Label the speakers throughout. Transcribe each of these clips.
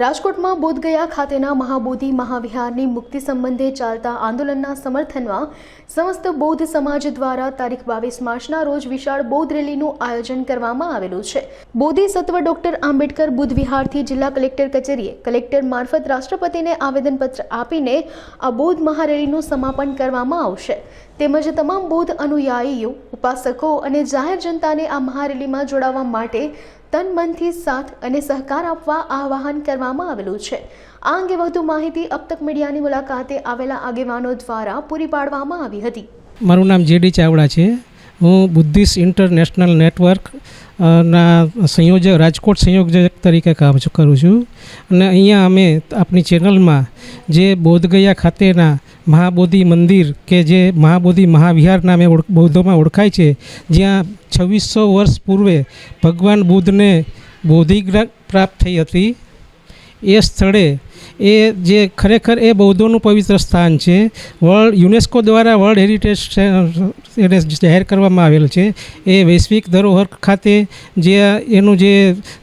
Speaker 1: રાજકોટમાં બોધગયા ખાતેના મહાબોધિ મહાવિહારની મુક્તિ સંબંધે ચાલતા આંદોલનના સમર્થનમાં સમસ્ત બૌદ્ધ સમાજ દ્વારા તારીખ બાવીસ માર્ચના રોજ વિશાળ બૌદ્ધ રેલીનું આયોજન કરવામાં આવેલું છે. બોધિસત્વ ડોક્ટર આંબેડકર બુદ્ધ વિહારથી જિલ્લા કલેક્ટર કચેરીએ કલેક્ટર મારફત રાષ્ટ્રપતિને આવેદનપત્ર આપીને આ બૌદ્ધ મહારેલીનું સમાપન કરવામાં આવશે. તેમજ તમામ બૌદ્ધ અનુયાયીઓ, ઉપાસકો અને જાહેર જનતાને આ મહારેલીમાં જોડાવા માટે તન મનથી સાથ અને સહકાર આપવા આહવાન કરવામાં આવેલું છે. આ અંગે વધુ માહિતી અબતક મીડિયાની મુલાકાતે આવેલા આગેવાનો દ્વારા પૂરી પાડવામાં આવી હતી.
Speaker 2: મારું નામ જેડી ચાવડા છે. હું બુદ્ધિસ્ટ ઇન્ટરનેશનલ નેટવર્ક ના, સંયોજક, રાજકોટ સંયોજક તરીકે કામ કરું છું. અને અહીંયા અમે આપણી ચેનલમાં જે બોધગયા ખાતેના મહાબોધિ મંદિર કે જે મહાબોધિ મહાવિહાર નામે બૌદ્ધોમાં ઓળખાય છે, જ્યાં છવ્વીસો વર્ષ પૂર્વે ભગવાન બુદ્ધને બોધિ પ્રાપ્ત થઈ હતી. એ સ્થળે એ જે ખરેખર એ બૌદ્ધોનું પવિત્ર સ્થાન છે. વર્લ્ડ, યુનેસ્કો દ્વારા વર્લ્ડ હેરિટેજ એને જાહેર કરવામાં આવેલ છે. એ વૈશ્વિક ધરોહર ખાતે જે એનું જે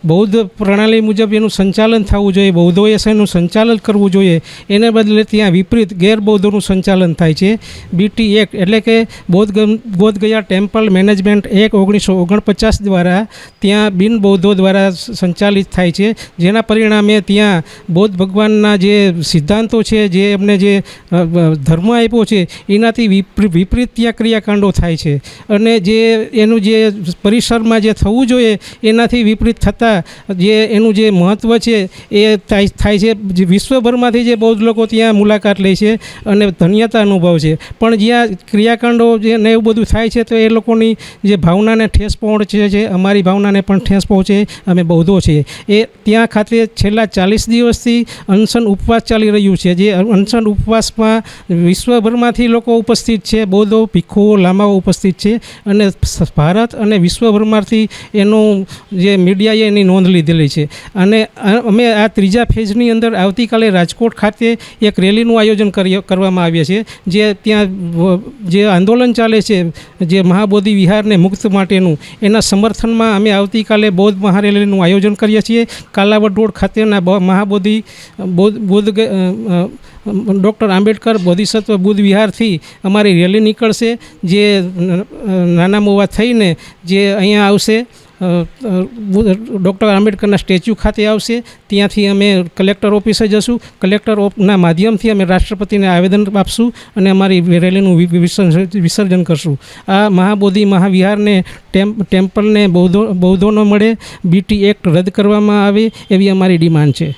Speaker 2: બૌદ્ધ પ્રણાલી મુજબ એનું સંચાલન થવું જોઈએ, બૌદ્ધોએ એનું સંચાલન કરવું જોઈએ, એને બદલે ત્યાં વિપરીત ગેરબૌદ્ધોનું સંચાલન થાય છે. બીટી એક્ટ એટલે કે બોધ બોધગયા ટેમ્પલ મેનેજમેન્ટ એક્ટ ઓગણીસો ઓગણપચાસ દ્વારા ત્યાં બિન બૌદ્ધો દ્વારા સંચાલિત થાય છે. જેના પરિણામે ત્યાં બૌદ્ધ ભગવાનના જે સિદ્ધાંતો છે, જે એમને જે ધર્મ આપ્યો છે, એનાથી વિપરીત ત્યાં ક્રિયાકાંડો થાય છે. અને જે એનું જે પરિસરમાં જે થવું જોઈએ, એનાથી વિપરીત થતાં જે એનું જે મહત્ત્વ છે, એ થાય થાય છે. જે વિશ્વભરમાંથી જે બૌદ્ધ લોકો ત્યાં મુલાકાત લે છે અને ધન્યતા અનુભવ છે. પણ જ્યાં ક્રિયાકાંડો જે ને એવું બધું થાય છે, તો એ લોકોની જે ભાવનાને ઠેસ પહોંચે છે, અમારી ભાવનાને પણ ઠેસ પહોંચે, અમે બૌદ્ધો છીએ. એ ત્યાં ખાતે છેલ્લા ચાલીસ દિવસથી અનશન ઉપવાસ ચાલી રહ્યું છે. જે અનશન ઉપવાસમાં વિશ્વભરમાંથી લોકો ઉપસ્થિત છે. બૌદ્ધો ભિક્ષુઓ લામાઓ ઉપસ્થિત છે અને ભારત અને વિશ્વભરમાંથી એનું જે મીડિયાએ એની નોંધ લીધેલી છે. અને અમે આ ત્રીજા ફેઝની અંદર આવતીકાલે રાજકોટ ખાતે એક રેલીનું આયોજન કરી કરવામાં આવ્યું છે. જે ત્યાં જે આંદોલન ચાલે છે, જે મહાબોધિ વિહારને મુક્ત માટેનું, એના સમર્થનમાં અમે આવતીકાલે બૌદ્ધ મહારેલીનું આયોજન કરીએ છીએ. કાલાવડ રોડ ખાતેના મહાબોધિ બૌદ્ધ, બુદ્ધ ડૉક્ટર આંબેડકર બોધિસત્વ બુદ્ધ વિહારથી અમારી રેલી નીકળશે, જે નાના મોવા થઈને જે અહીંયા આવશે ડૉક્ટર આંબેડકરના સ્ટેચ્યુ ખાતે આવશે, ત્યાંથી અમે કલેક્ટર ઓફિસે જશું, કલેક્ટર ઓફના માધ્યમથી અમે રાષ્ટ્રપતિને આવેદન આપશું અને અમારી રેલીનું વિસર્જન કરશું. આ મહાબોધિ મહાવિહારને ટેમ્પ ટેમ્પલને બૌદ્ધો, બૌદ્ધોનો મળે, બીટી એક્ટ રદ કરવામાં આવે એવી અમારી ડિમાન્ડ છે.